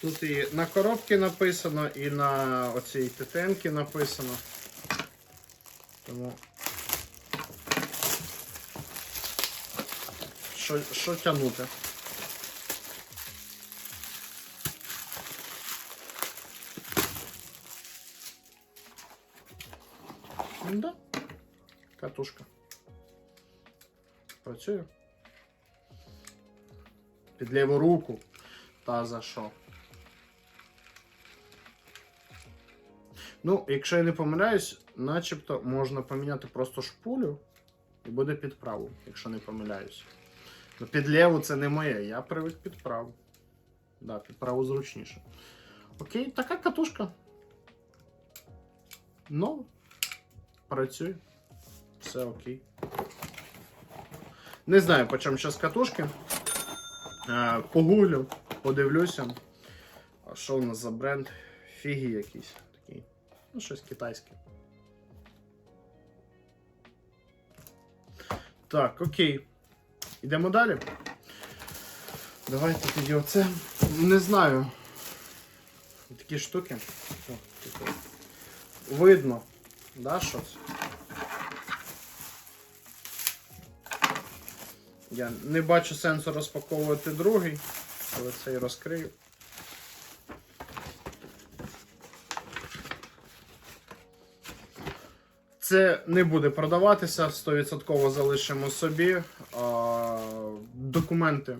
Тут і на коробці написано, і на оцій ТТНці написано. Тому. Що, що тягнути? Да. Катушка. Працює. Під ліву руку. Та за що? Ну, якщо я не помиляюсь, начебто можна поміняти просто шпулю і буде під праву, якщо не помиляюсь. Ну, під ліву це не моє, я привик під праву. Да, під праву зручніше. Окей, така катушка. Ну, працює. Все окей. Не знаю, по чому зараз катушки. Погуглю, подивлюся. А що у нас за бренд? Фігі такий. Ну, щось китайське. Так, окей. Йдемо далі. Давайте тоді оце. Не знаю. Такі штуки. Таке. Видно, да, що це? Я не бачу сенсу розпаковувати другий, але цей розкрию. Це не буде продаватися, 100% залишимо собі. А, документи